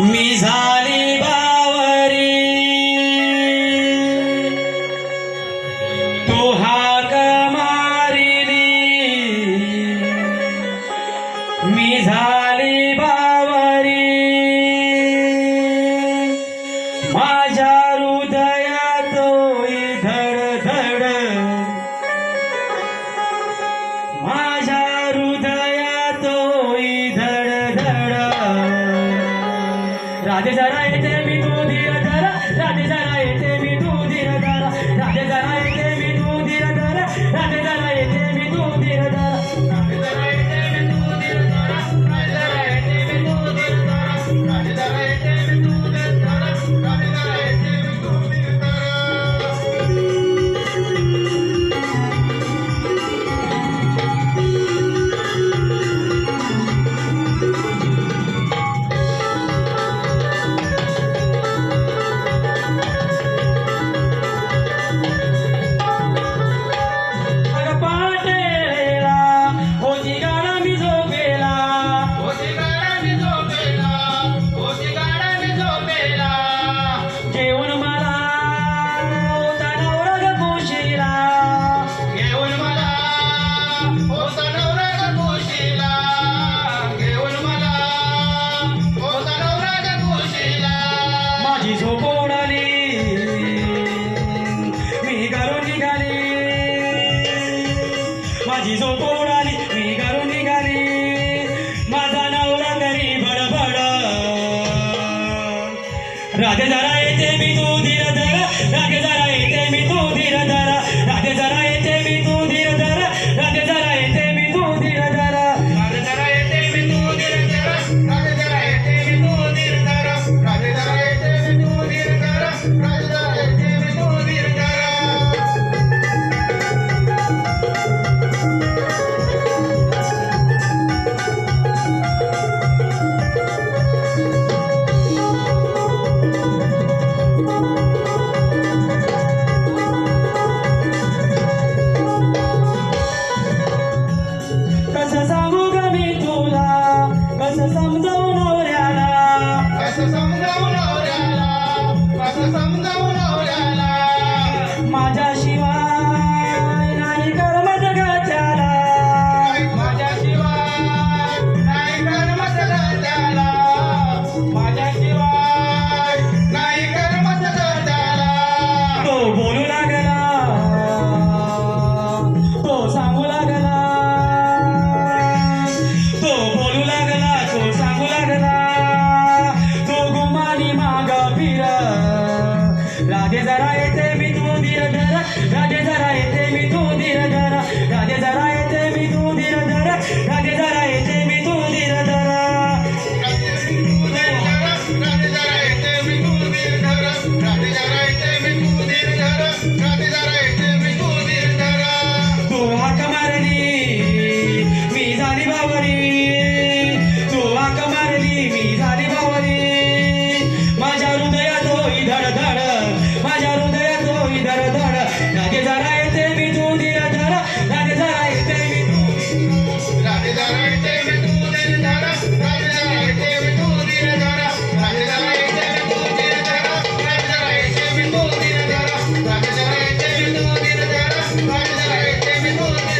मी झाली बावरी. तो हा राधे जरा येते मी तू धीर धरा. राधे जरा येते मी तू धीर धरा. राधे जरा येते मी तू धीर धरा. राधे जरा येते मी तू धीर धरा. माझी झोप उडाली. मी घरून निघाली. माझा नवरा तरी बडबड राधे जरा येते मी तू धीर धर जरा சமுதாயம் Thank you.